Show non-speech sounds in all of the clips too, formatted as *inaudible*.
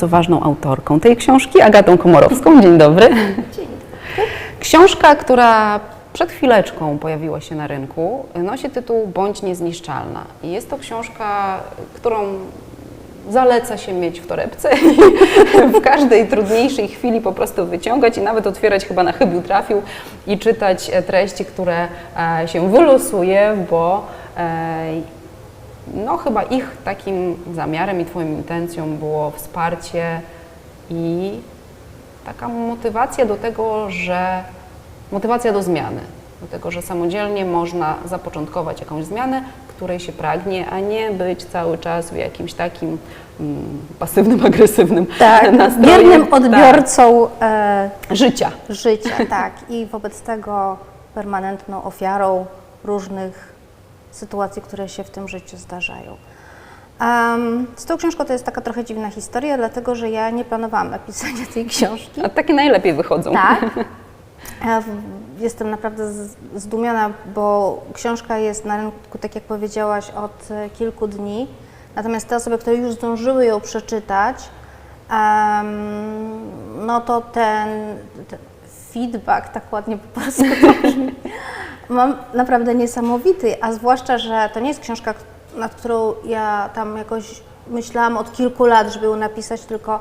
bardzo ważną autorką tej książki, Agatą Komorowską. Dzień dobry. Książka, która przed chwileczką pojawiła się na rynku, nosi tytuł Bądź niezniszczalna. I jest to książka, którą zaleca się mieć w torebce i *laughs* w każdej trudniejszej chwili po prostu wyciągać i nawet otwierać chyba na chybił trafił i czytać treści, które e, się wylosuje, bo e, no chyba ich takim zamiarem i Twoją intencją było wsparcie i taka motywacja do tego, że motywacja do zmiany, do tego, że samodzielnie można zapoczątkować jakąś zmianę, której się pragnie, a nie być cały czas w jakimś takim mm, pasywnym, *laughs* agresywnym Tak, *laughs* nastroju. biernym odbiorcą e, Tak, życia. życia, tak. I wobec tego permanentną ofiarą różnych sytuacji, które się w tym życiu zdarzają. Um, z tą książką to jest taka trochę dziwna historia, dlatego że ja nie planowałam napisania tej książki. A takie najlepiej wychodzą. Tak. *laughs* Jestem naprawdę zdumiona, bo książka jest na rynku, tak jak powiedziałaś, od e, kilku dni. Natomiast te osoby, które już zdążyły ją przeczytać, em, no to ten, ten feedback, tak ładnie po polsku *laughs* mam naprawdę niesamowity, a zwłaszcza, że to nie jest książka, nad którą ja tam jakoś myślałam od kilku lat, żeby ją napisać, tylko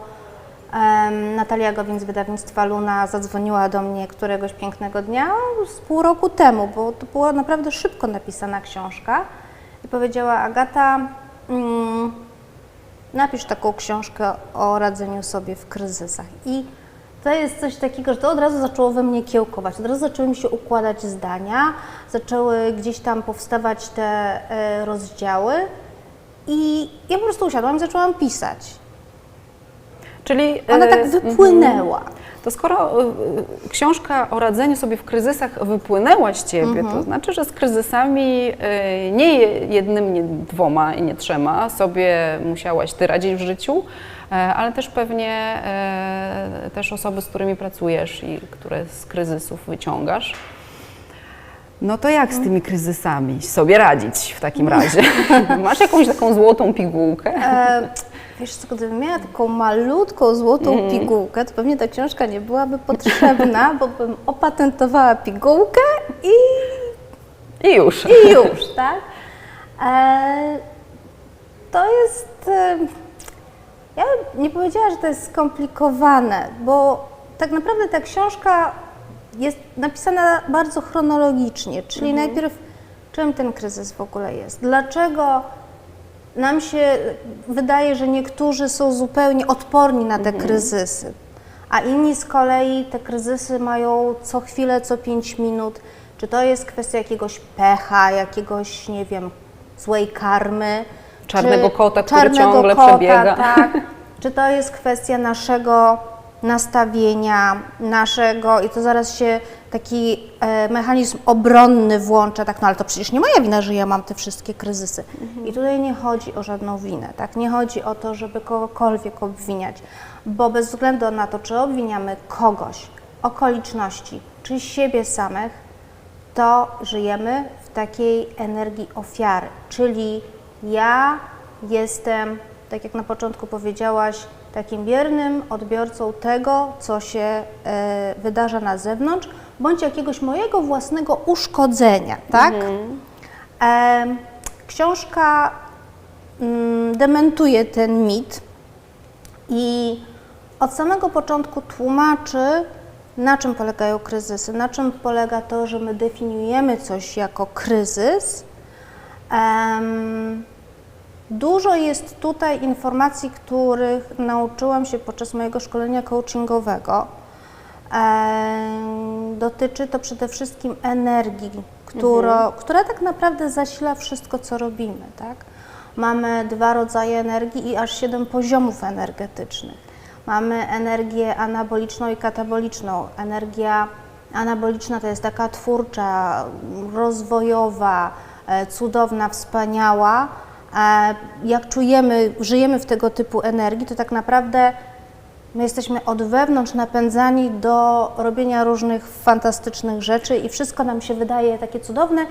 Em, Natalia Gowin z wydawnictwa Luna zadzwoniła do mnie któregoś pięknego dnia z pół roku temu, bo to była naprawdę szybko napisana książka i powiedziała Agata, mm, napisz taką książkę o radzeniu sobie w kryzysach. I to jest coś takiego, że to od razu zaczęło we mnie kiełkować, od razu zaczęły mi się układać zdania, zaczęły gdzieś tam powstawać te e, rozdziały i ja po prostu usiadłam i zaczęłam pisać. Czyli Ona e, tak wypłynęła. To skoro y, książka o radzeniu sobie w kryzysach wypłynęła z Ciebie, Mhm. to znaczy, że z kryzysami nie je- jednym, nie dwoma i nie trzema sobie musiałaś Ty radzić w życiu, e, ale też pewnie e, też osoby, z którymi pracujesz i które z kryzysów wyciągasz. No to jak z tymi kryzysami sobie radzić w takim razie? *laughs* Masz jakąś taką złotą pigułkę? E, wiesz co, gdybym miała taką malutką złotą pigułkę, to pewnie ta książka nie byłaby potrzebna, *laughs* bo bym opatentowała pigułkę i, I już. i już, tak? E, to jest... Ja bym nie powiedziała, że to jest skomplikowane, bo tak naprawdę ta książka jest napisana bardzo chronologicznie, czyli najpierw czym ten kryzys w ogóle jest, dlaczego nam się wydaje, że niektórzy są zupełnie odporni na te kryzysy, a inni z kolei te kryzysy mają co chwilę, co pięć minut. Czy to jest kwestia jakiegoś pecha, jakiegoś, nie wiem, złej karmy? Czarnego czy kota, który czarnego ciągle kota, przebiega. Tak. *laughs* Czy to jest kwestia naszego nastawienia, naszego, i to zaraz się taki e, mechanizm obronny włącza, tak, no ale to przecież nie moja wina, że ja mam te wszystkie kryzysy. I tutaj nie chodzi o żadną winę, tak, nie chodzi o to, żeby kogokolwiek obwiniać, bo bez względu na to, czy obwiniamy kogoś, okoliczności, czy siebie samych, to żyjemy w takiej energii ofiary, czyli ja jestem, tak jak na początku powiedziałaś, takim biernym odbiorcą tego, co się e, wydarza na zewnątrz, bądź jakiegoś mojego własnego uszkodzenia, tak? E, książka mm, dementuje ten mit i od samego początku tłumaczy, na czym polegają kryzysy, na czym polega to, że my definiujemy coś jako kryzys. Dużo jest tutaj informacji, których nauczyłam się podczas mojego szkolenia coachingowego. Dotyczy to przede wszystkim energii, którą, która tak naprawdę zasila wszystko, co robimy. Tak? Mamy dwa rodzaje energii i aż siedem poziomów energetycznych. Mamy energię anaboliczną i kataboliczną. Energia anaboliczna to jest taka twórcza, rozwojowa, cudowna, wspaniała. E, Jak czujemy, żyjemy w tego typu energii, to tak naprawdę my jesteśmy od wewnątrz napędzani do robienia różnych fantastycznych rzeczy i wszystko nam się wydaje takie cudowne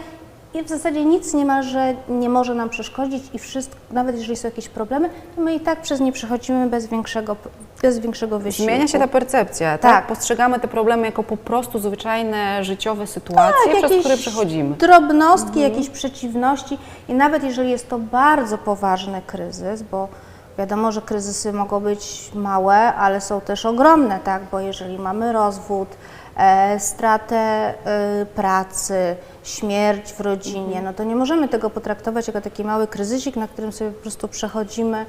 i w zasadzie nic nie ma, że nie może nam przeszkodzić i wszystko, nawet jeżeli są jakieś problemy, to my i tak przez nie przechodzimy bez większego, bez większego wysiłku. Zmienia się ta percepcja, tak? Tak. Postrzegamy te problemy jako po prostu zwyczajne życiowe sytuacje, przez Tak, jakieś które przechodzimy. Drobnostki, jakieś przeciwności i nawet jeżeli jest to bardzo poważny kryzys, bo wiadomo, że kryzysy mogą być małe, ale są też ogromne, tak? Bo jeżeli mamy rozwód, stratę e, pracy, śmierć w rodzinie, no to nie możemy tego potraktować jako taki mały kryzysik, na którym sobie po prostu przechodzimy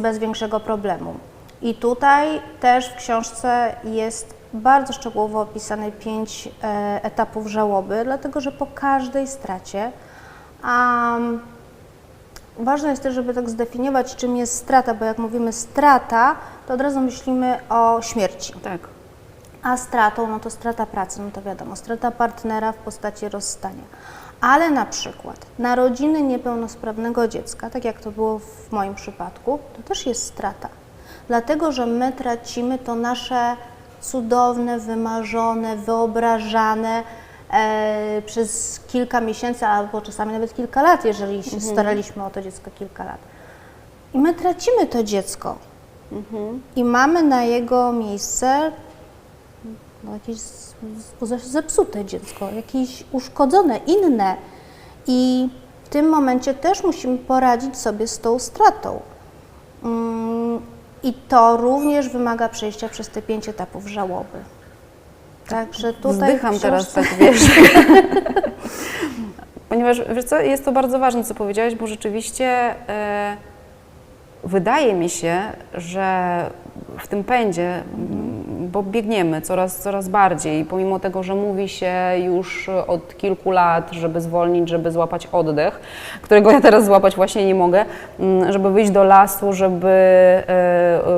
bez większego problemu. I tutaj też w książce jest bardzo szczegółowo opisane pięć e, etapów żałoby, dlatego że po każdej stracie um, ważne jest też, żeby tak zdefiniować, czym jest strata, bo jak mówimy strata, to od razu myślimy o śmierci. Tak. A stratą, no to strata pracy, no to wiadomo, strata partnera w postaci rozstania. Ale na przykład narodziny niepełnosprawnego dziecka, tak jak to było w moim przypadku, to też jest strata. Dlatego, że my tracimy to nasze cudowne, wymarzone, wyobrażane e, przez kilka miesięcy albo czasami nawet kilka lat, jeżeli się staraliśmy o to dziecko kilka lat. I my tracimy to dziecko. I mamy na jego miejsce no, jakieś zepsute dziecko, jakieś uszkodzone, inne. I w tym momencie też musimy poradzić sobie z tą stratą. Mm, I to również wymaga przejścia przez te pięć etapów żałoby. Także tutaj Wzdycham w teraz książce- tak, wiesz. *laughs* Ponieważ, wiesz co, jest to bardzo ważne, co powiedziałeś, bo rzeczywiście e, wydaje mi się, że w tym pędzie, bo biegniemy coraz, coraz bardziej, pomimo tego, że mówi się już od kilku lat, żeby zwolnić, żeby złapać oddech, którego ja teraz złapać właśnie nie mogę, m, żeby wyjść do lasu, żeby e,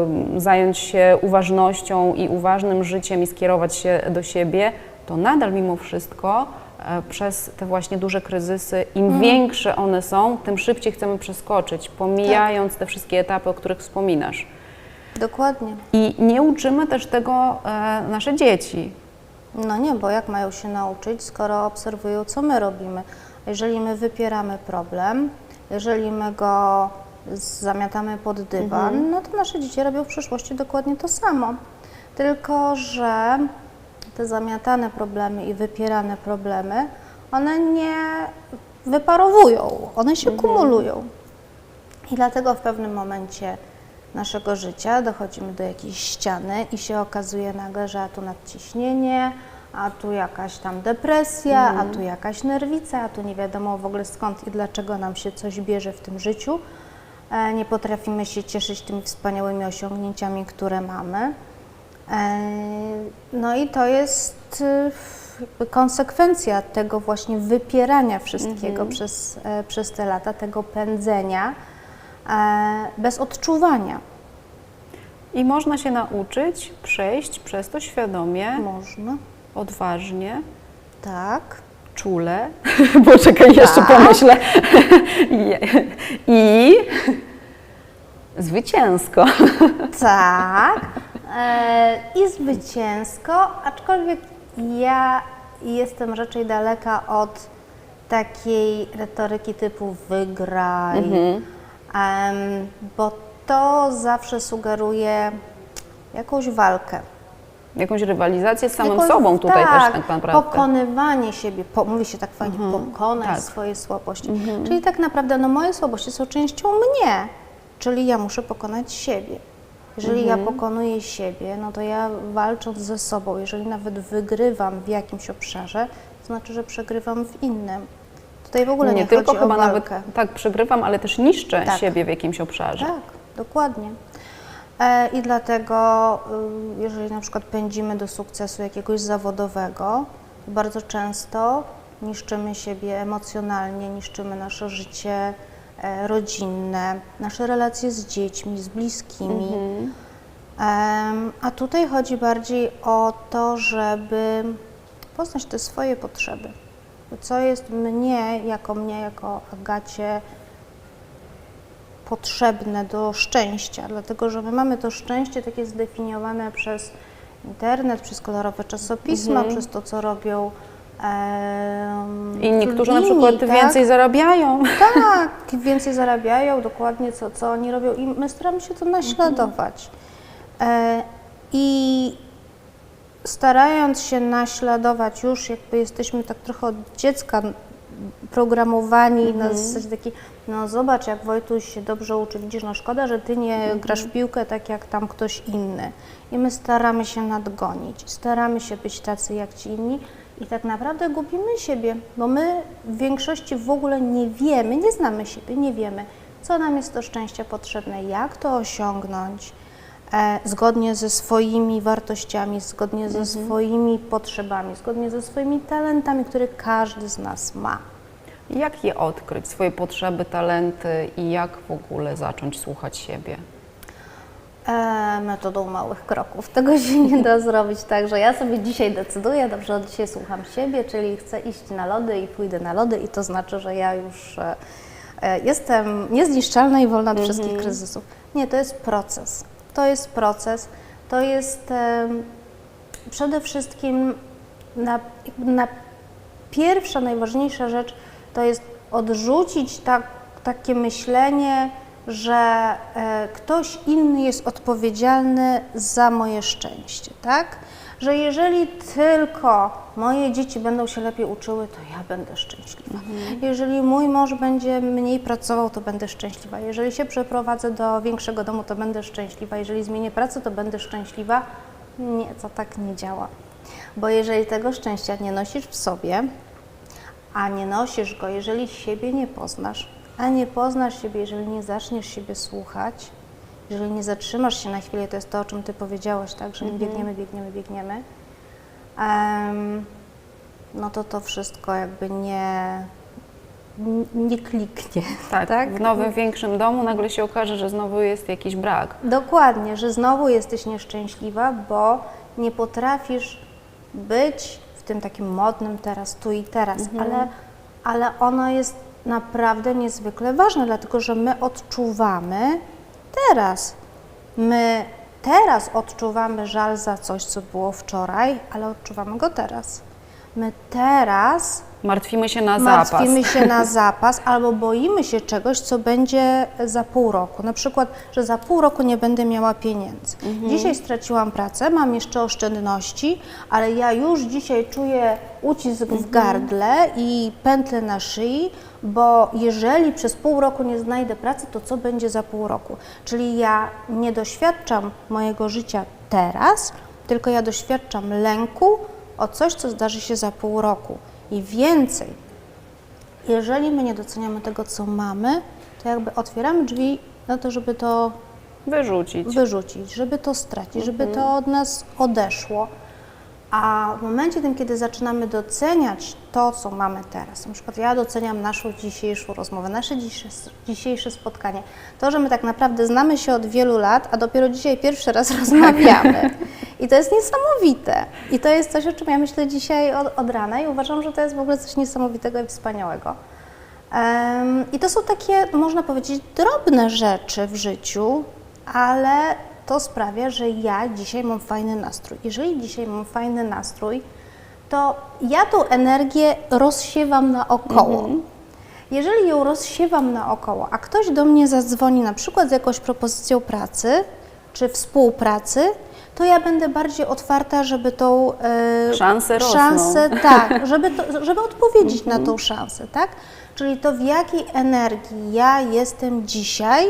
em, zająć się uważnością i uważnym życiem i skierować się do siebie, to nadal mimo wszystko e, przez te właśnie duże kryzysy, im większe one są, tym szybciej chcemy przeskoczyć, pomijając te wszystkie etapy, o których wspominasz. Dokładnie. I nie uczymy też tego e, nasze dzieci. No nie, bo jak mają się nauczyć, skoro obserwują, co my robimy? Jeżeli my wypieramy problem, jeżeli my go zamiatamy pod dywan, no to nasze dzieci robią w przyszłości dokładnie to samo. Tylko, że te zamiatane problemy i wypierane problemy, one nie wyparowują, one się kumulują. I dlatego w pewnym momencie naszego życia dochodzimy do jakiejś ściany i się okazuje nagle, że a tu nadciśnienie, a tu jakaś tam depresja, a tu jakaś nerwica, a tu nie wiadomo w ogóle skąd i dlaczego nam się coś bierze w tym życiu. E, Nie potrafimy się cieszyć tymi wspaniałymi osiągnięciami, które mamy. E, No i to jest jakby konsekwencja tego właśnie wypierania wszystkiego przez, e, przez te lata, tego pędzenia e, bez odczuwania. I można się nauczyć przejść przez to świadomie, Można, odważnie, tak. czule, *laughs* bo czekaj, jeszcze pomyślę. Je- I zwycięsko. *laughs* Tak. E, I zwycięsko, aczkolwiek ja jestem raczej daleka od takiej retoryki typu wygraj, em, bo to zawsze sugeruje jakąś walkę. Jakąś rywalizację z samym Jakąś- sobą tutaj tak, też tak naprawdę. Pokonywanie siebie, po, mówi się tak fajnie, pokonać tak. swoje słabości. Czyli tak naprawdę no, moje słabości są częścią mnie, czyli ja muszę pokonać siebie. Jeżeli ja pokonuję siebie, no to ja walcząc ze sobą, jeżeli nawet wygrywam w jakimś obszarze, to znaczy, że przegrywam w innym. Tutaj w ogóle nie, nie tylko chyba nawet tak przegrywam, ale też niszczę Tak. siebie w jakimś obszarze. Tak, dokładnie. E, I dlatego, y, jeżeli na przykład pędzimy do sukcesu jakiegoś zawodowego, to bardzo często niszczymy siebie emocjonalnie, niszczymy nasze życie e, rodzinne, nasze relacje z dziećmi, z bliskimi. Em, A tutaj chodzi bardziej o to, żeby poznać te swoje potrzeby. Co jest mnie, jako mnie, jako Agacie, potrzebne do szczęścia, dlatego że my mamy to szczęście takie zdefiniowane przez internet, przez kolorowe czasopisma, przez to, co robią em, Inni, którzy na przykład tak? więcej zarabiają. Tak, więcej zarabiają, dokładnie co, co oni robią i my staramy się to naśladować. E, I starając się naśladować już, jakby jesteśmy tak trochę od dziecka programowani na zasadzie takiej, no zobacz jak Wojtuś się dobrze uczy, widzisz, no szkoda, że ty nie grasz w piłkę tak jak tam ktoś inny. I my staramy się nadgonić, staramy się być tacy jak ci inni. I tak naprawdę gubimy siebie, bo my w większości w ogóle nie wiemy, nie znamy siebie, nie wiemy, co nam jest to szczęście potrzebne, jak to osiągnąć, zgodnie ze swoimi wartościami, zgodnie ze swoimi potrzebami, zgodnie ze swoimi talentami, które każdy z nas ma. Jak je odkryć, swoje potrzeby, talenty i jak w ogóle zacząć słuchać siebie? E, metodą małych kroków. *laughs* Tego się nie da zrobić tak, że ja sobie dzisiaj decyduję, dobrze, od dzisiaj słucham siebie, czyli chcę iść na lody i pójdę na lody i to znaczy, że ja już e, e, jestem niezniszczalna i wolna od wszystkich kryzysów. Nie, to jest proces. To jest proces. To jest przede wszystkim na, na pierwsza, najważniejsza rzecz to jest odrzucić tak, takie myślenie, że e, ktoś inny jest odpowiedzialny za moje szczęście, tak? Że jeżeli tylko moje dzieci będą się lepiej uczyły, to ja będę szczęśliwa. Jeżeli mój mąż będzie mniej pracował, to będę szczęśliwa. Jeżeli się przeprowadzę do większego domu, to będę szczęśliwa. Jeżeli zmienię pracę, to będę szczęśliwa. Nie, to tak nie działa. Bo jeżeli tego szczęścia nie nosisz w sobie, a nie nosisz go, jeżeli siebie nie poznasz, a nie poznasz siebie, jeżeli nie zaczniesz siebie słuchać, jeżeli nie zatrzymasz się na chwilę, to jest to, o czym Ty powiedziałaś, tak, że my biegniemy, biegniemy, biegniemy, em, no to to wszystko jakby nie, nie kliknie. *laughs* Tak, tak? w nowym, większym domu nagle się okaże, że znowu jest jakiś brak. Dokładnie, że znowu jesteś nieszczęśliwa, bo nie potrafisz być w tym takim modnym teraz, tu i teraz, ale, ale ono jest naprawdę niezwykle ważne, dlatego że my odczuwamy teraz. My teraz odczuwamy żal za coś, co było wczoraj, ale odczuwamy go teraz. My teraz Martwimy się na zapas. martwimy się na zapas albo boimy się czegoś, co będzie za pół roku. Na przykład, że za pół roku nie będę miała pieniędzy. Dzisiaj straciłam pracę, mam jeszcze oszczędności, ale ja już dzisiaj czuję ucisk w gardle i pętlę na szyi, bo jeżeli przez pół roku nie znajdę pracy, to co będzie za pół roku? Czyli ja nie doświadczam mojego życia teraz, tylko ja doświadczam lęku o coś, co zdarzy się za pół roku. I więcej, jeżeli my nie doceniamy tego, co mamy, to jakby otwieramy drzwi na to, żeby to Wyrzucić. wyrzucić, żeby to stracić, żeby to od nas odeszło. A w momencie tym, kiedy zaczynamy doceniać to, co mamy teraz, na przykład ja doceniam naszą dzisiejszą rozmowę, nasze dzisiejsze, spotkanie, to, że my tak naprawdę znamy się od wielu lat, a dopiero dzisiaj pierwszy raz *laughs* rozmawiamy. I to jest niesamowite. I to jest coś, o czym ja myślę dzisiaj od, od rana i uważam, że to jest w ogóle coś niesamowitego i wspaniałego. Em, I to są takie, można powiedzieć, drobne rzeczy w życiu, ale to sprawia, że ja dzisiaj mam fajny nastrój. Jeżeli dzisiaj mam fajny nastrój, to ja tą energię rozsiewam naokoło. Jeżeli ją rozsiewam naokoło, a ktoś do mnie zadzwoni na przykład z jakąś propozycją pracy czy współpracy, to ja będę bardziej otwarta, żeby tą e, rosną. szansę, tak, *laughs* żeby, to, żeby odpowiedzieć na tą szansę, tak? Czyli to w jakiej energii ja jestem dzisiaj,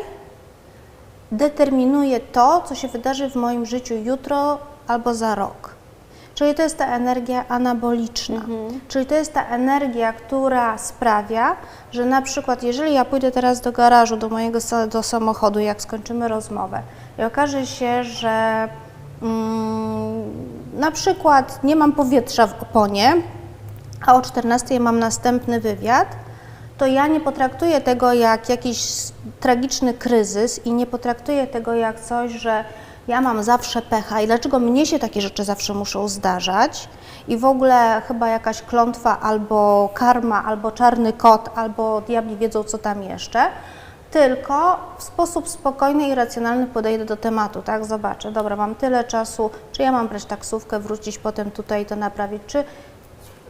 determinuje to, co się wydarzy w moim życiu jutro albo za rok. Czyli to jest ta energia anaboliczna. Czyli to jest ta energia, która sprawia, że na przykład jeżeli ja pójdę teraz do garażu, do mojego do samochodu, jak skończymy rozmowę i okaże się, że mm, na przykład nie mam powietrza w oponie, a o 14 mam następny wywiad, to ja nie potraktuję tego jak jakiś tragiczny kryzys i nie potraktuję tego jak coś, że ja mam zawsze pecha i dlaczego mnie się takie rzeczy zawsze muszą zdarzać. I w ogóle chyba jakaś klątwa albo karma, albo czarny kot, albo diabli wiedzą co tam jeszcze, tylko w sposób spokojny i racjonalny podejdę do tematu, tak? Zobaczę, dobra, mam tyle czasu, czy ja mam brać taksówkę, wrócić potem tutaj to naprawić, czy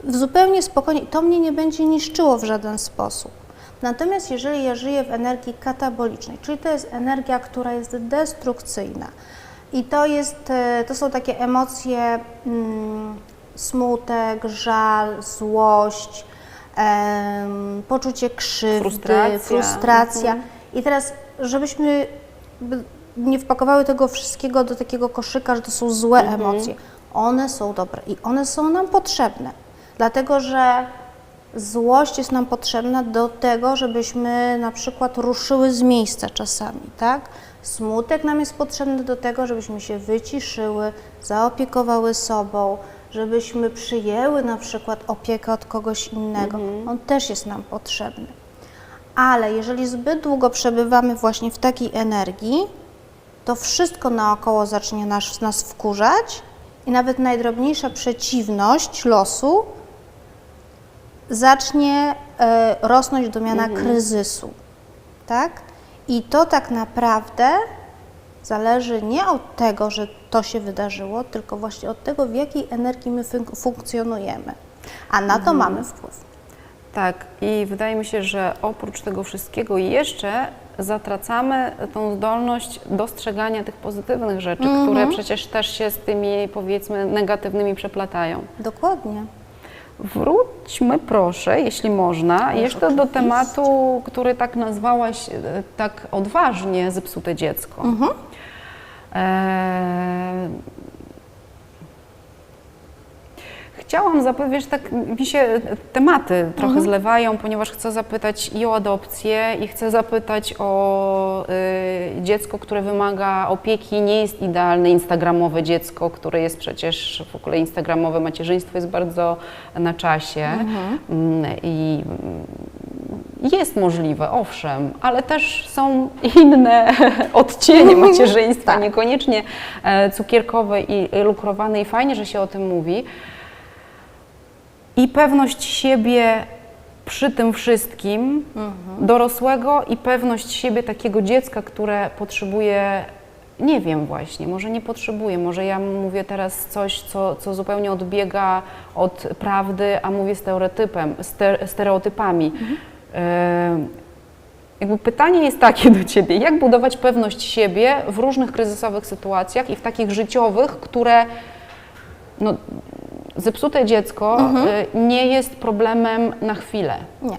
zupełnie spokojnie, to mnie nie będzie niszczyło w żaden sposób. Natomiast jeżeli ja żyję w energii katabolicznej, czyli to jest energia, która jest destrukcyjna i to, jest, e, to są takie emocje mm, smutek, żal, złość, em, poczucie krzywdy, Frustracja. frustracja. I teraz, żebyśmy by- nie wpakowały tego wszystkiego do takiego koszyka, że to są złe emocje. One są dobre i one są nam potrzebne, dlatego że złość jest nam potrzebna do tego, żebyśmy na przykład ruszyły z miejsca czasami, tak? Smutek nam jest potrzebny do tego, żebyśmy się wyciszyły, zaopiekowały sobą, żebyśmy przyjęły na przykład opiekę od kogoś innego. On też jest nam potrzebny. Ale jeżeli zbyt długo przebywamy właśnie w takiej energii, to wszystko naokoło zacznie nas, nas wkurzać i nawet najdrobniejsza przeciwność losu zacznie e, rosnąć do miana kryzysu. Tak? I to tak naprawdę zależy nie od tego, że to się wydarzyło, tylko właśnie od tego, w jakiej energii my fun- funkcjonujemy. A na to mamy wpływ. Tak, i wydaje mi się, że oprócz tego wszystkiego jeszcze zatracamy tą zdolność dostrzegania tych pozytywnych rzeczy, które przecież też się z tymi powiedzmy negatywnymi przeplatają. Dokładnie. Wróćmy proszę, jeśli można, jeszcze do oczywiście. tematu, który tak nazwałaś e, tak odważnie zepsute dziecko. E, Chciałam zapytać, tak mi się tematy trochę zlewają, ponieważ chcę zapytać i o adopcję, i chcę zapytać o y, dziecko, które wymaga opieki, nie jest idealne instagramowe dziecko, które jest przecież w ogóle instagramowe macierzyństwo jest bardzo na czasie. Mm, i jest możliwe, owszem, ale też są inne *laughs* odcienie *laughs* macierzyństwa, niekoniecznie e, cukierkowe i lukrowane. I fajnie, że się o tym mówi. I pewność siebie przy tym wszystkim, dorosłego i pewność siebie takiego dziecka, które potrzebuje, nie wiem właśnie, może nie potrzebuje, może ja mówię teraz coś, co, co zupełnie odbiega od prawdy, a mówię stereotypem, ster, stereotypami. E, jakby pytanie jest takie do Ciebie, jak budować pewność siebie w różnych kryzysowych sytuacjach i w takich życiowych, które no, zepsute dziecko y, nie jest problemem na chwilę. Nie.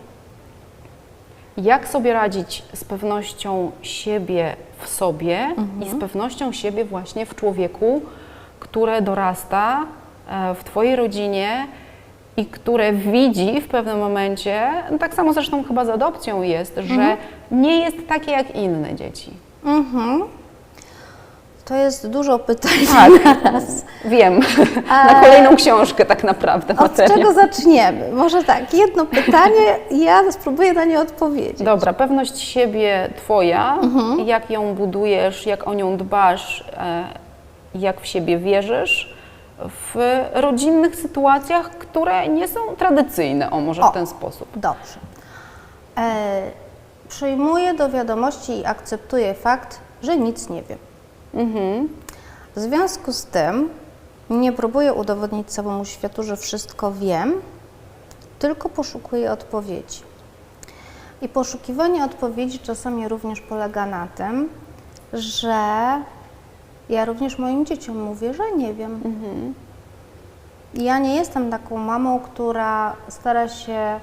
Jak sobie radzić z pewnością siebie w sobie i z pewnością siebie właśnie w człowieku, które dorasta e, w Twojej rodzinie i które widzi w pewnym momencie, no tak samo zresztą chyba z adopcją jest, że nie jest takie jak inne dzieci. Mhm. To jest dużo pytań Tak, teraz. wiem. *laughs* Na kolejną książkę tak naprawdę Od materiał. czego zaczniemy? Może tak, jedno pytanie ja spróbuję na nie odpowiedzieć. Dobra, pewność siebie Twoja, jak ją budujesz, jak o nią dbasz, e, jak w siebie wierzysz w rodzinnych sytuacjach, które nie są tradycyjne, o może O. w ten sposób. Dobrze. E, przyjmuję do wiadomości i akceptuję fakt, że nic nie wiem. Mhm. W związku z tym nie próbuję udowodnić całemu światu, że wszystko wiem, tylko poszukuję odpowiedzi. I poszukiwanie odpowiedzi czasami również polega na tym, że ja również moim dzieciom mówię, że nie wiem. Ja nie jestem taką mamą, która stara się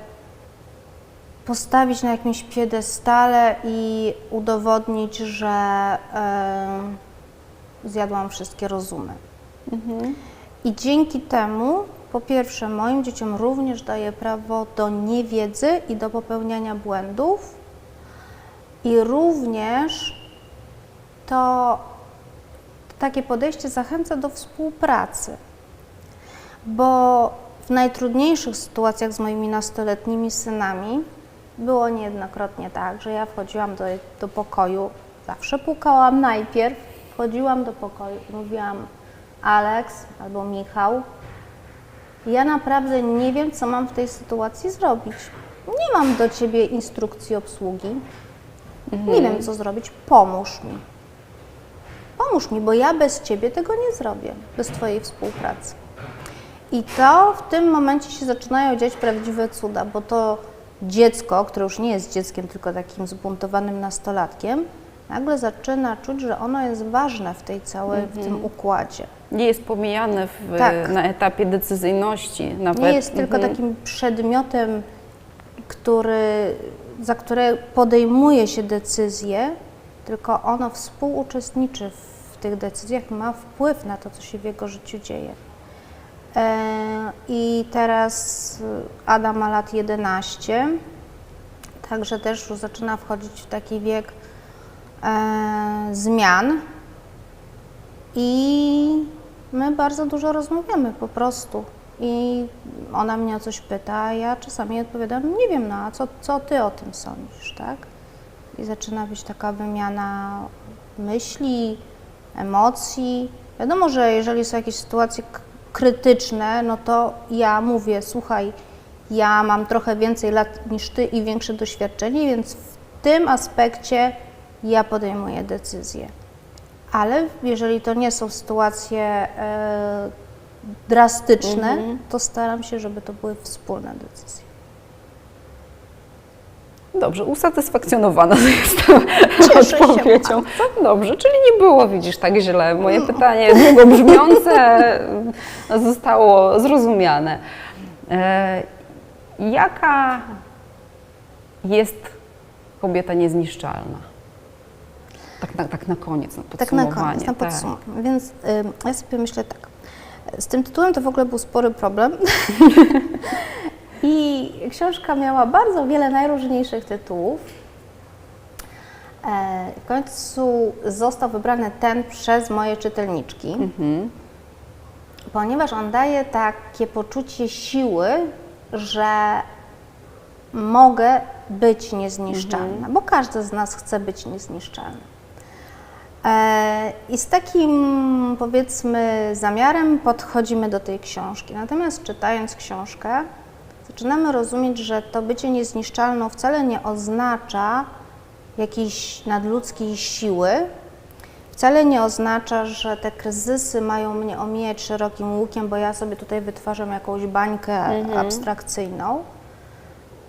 postawić na jakimś piedestale i udowodnić, że em, zjadłam wszystkie rozumy. I dzięki temu, po pierwsze, moim dzieciom również daję prawo do niewiedzy i do popełniania błędów, i również to takie podejście zachęca do współpracy, bo w najtrudniejszych sytuacjach z moimi nastoletnimi synami było niejednokrotnie tak, że ja wchodziłam do, do pokoju, zawsze pukałam najpierw, wchodziłam do pokoju i mówiłam Aleks albo Michał, ja naprawdę nie wiem, co mam w tej sytuacji zrobić. Nie mam do Ciebie instrukcji obsługi, nie wiem, co zrobić, pomóż mi. Pomóż mi, bo ja bez Ciebie tego nie zrobię, bez Twojej współpracy. I to w tym momencie się zaczynają dziać prawdziwe cuda, bo to dziecko, które już nie jest dzieckiem, tylko takim zbuntowanym nastolatkiem, nagle zaczyna czuć, że ono jest ważne w tej całej, w tym układzie. Nie jest pomijane w, Tak. na etapie decyzyjności. Nawet. Nie jest tylko Mhm. takim przedmiotem, który, za które podejmuje się decyzje, tylko ono współuczestniczy w tych decyzjach ma wpływ na to, co się w jego życiu dzieje. E, I teraz Adam ma lat 11, także też już zaczyna wchodzić w taki wiek e, zmian. I my bardzo dużo rozmawiamy po prostu. I ona mnie o coś pyta, ja czasami odpowiadam, nie wiem, no a co, co ty o tym sądzisz, tak? I zaczyna być taka wymiana myśli, emocji. Wiadomo, że jeżeli są jakieś sytuacje krytyczne, no to ja mówię, słuchaj, ja mam trochę więcej lat niż ty i większe doświadczenie, więc w tym aspekcie ja podejmuję decyzję. Ale jeżeli to nie są sytuacje e, drastyczne, to staram się, żeby to były wspólne decyzje. Dobrze, usatysfakcjonowana *laughs* jestem Cieszę się odpowiedzią. Dobrze, czyli nie było, widzisz, tak źle. Moje pytanie długo brzmiące *laughs* zostało zrozumiane. E, jaka jest kobieta niezniszczalna? Tak na, tak na koniec, na Tak na podsumowanie. koniec, na tak. podsumowanie. Więc ym, ja sobie myślę tak. Z tym tytułem to w ogóle był spory problem. *laughs* I książka miała bardzo wiele najróżniejszych tytułów. E, w końcu został wybrany ten przez moje czytelniczki, Mhm. ponieważ on daje takie poczucie siły, że mogę być niezniszczalna, bo każdy z nas chce być niezniszczalny. E, I z takim, powiedzmy, zamiarem podchodzimy do tej książki. Natomiast czytając książkę, zaczynamy rozumieć, że to bycie niezniszczalną wcale nie oznacza jakiejś nadludzkiej siły, wcale nie oznacza, że te kryzysy mają mnie omijać szerokim łukiem, bo ja sobie tutaj wytwarzam jakąś bańkę abstrakcyjną,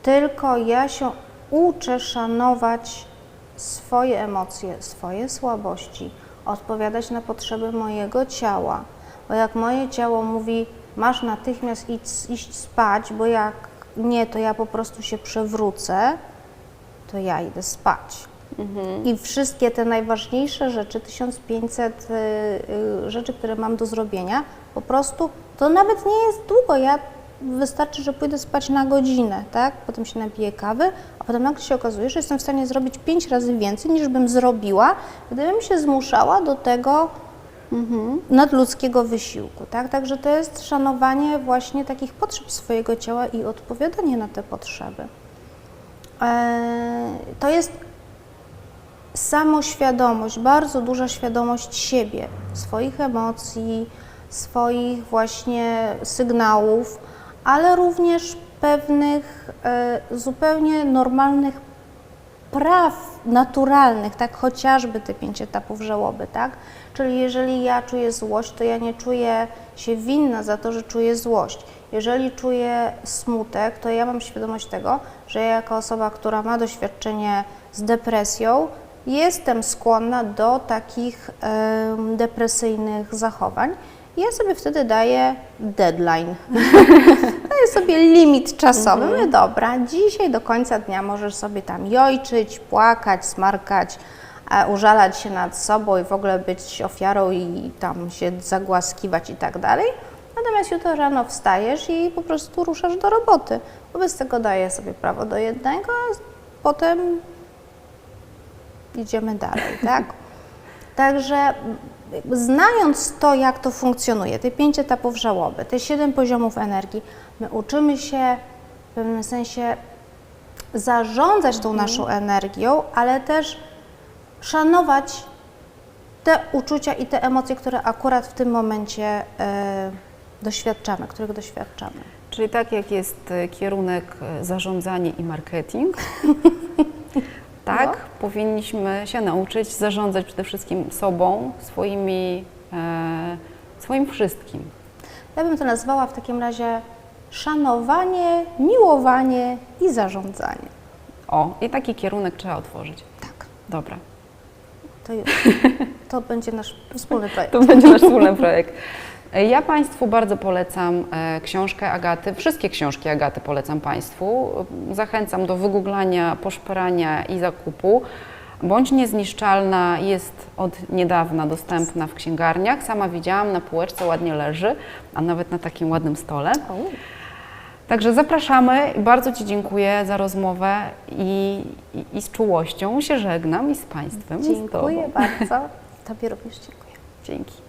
tylko ja się uczę szanować swoje emocje, swoje słabości, odpowiadać na potrzeby mojego ciała. Bo jak moje ciało mówi, masz natychmiast iść, iść spać, bo jak nie, to ja po prostu się przewrócę, to ja idę spać. I wszystkie te najważniejsze rzeczy, 1500 y, y, rzeczy, które mam do zrobienia, po prostu to nawet nie jest długo. Ja wystarczy, że pójdę spać na godzinę, tak? Potem się napiję kawy, potem nagle się okazuje, że jestem w stanie zrobić pięć razy więcej, niż bym zrobiła, gdybym się zmuszała do tego nadludzkiego wysiłku, tak? Także to jest szanowanie właśnie takich potrzeb swojego ciała i odpowiadanie na te potrzeby. Eee, to jest samoświadomość, bardzo duża świadomość siebie, swoich emocji, swoich właśnie sygnałów, ale również pewnych e, zupełnie normalnych praw naturalnych, tak chociażby te pięć etapów żałoby, tak? Czyli jeżeli ja czuję złość, to ja nie czuję się winna za to, że czuję złość. Jeżeli czuję smutek, to ja mam świadomość tego, że ja jako osoba, która ma doświadczenie z depresją, jestem skłonna do takich depresyjnych zachowań. Ja sobie wtedy daję deadline. *laughs* daję sobie limit czasowy. Mówię, dobra, dzisiaj do końca dnia możesz sobie tam jojczyć, płakać, smarkać, użalać się nad sobą i w ogóle być ofiarą i tam się zagłaskiwać i tak dalej. Natomiast jutro rano wstajesz i po prostu ruszasz do roboty. Wobec tego daję sobie prawo do jednego, a potem idziemy dalej, tak? Także znając to, jak to funkcjonuje, te pięć etapów żałoby, te siedem poziomów energii, my uczymy się w pewnym sensie zarządzać tą naszą energią, ale też szanować te uczucia i te emocje, które akurat w tym momencie e, doświadczamy, których doświadczamy. Czyli tak jak jest e, kierunek e, zarządzanie i marketing, *laughs* tak No. powinniśmy się nauczyć zarządzać przede wszystkim sobą, swoimi, e, swoim wszystkim. Ja bym to nazwała w takim razie szanowanie, miłowanie i zarządzanie. O, i taki kierunek trzeba otworzyć. Tak, Dobra, to już. To będzie nasz wspólny *laughs* projekt. to będzie nasz wspólny projekt. *laughs* Ja Państwu bardzo polecam e, książkę Agaty. Wszystkie książki Agaty polecam Państwu. Zachęcam do wygooglania, poszperania i zakupu. Bądź niezniszczalna jest od niedawna dostępna w księgarniach. Sama widziałam, na półeczce ładnie leży, a nawet na takim ładnym stole. Także zapraszamy. Bardzo Ci dziękuję za rozmowę i, i, i z czułością się żegnam i z Państwem. i z dziękuję bardzo. *laughs* Tobie również dziękuję. Dzięki.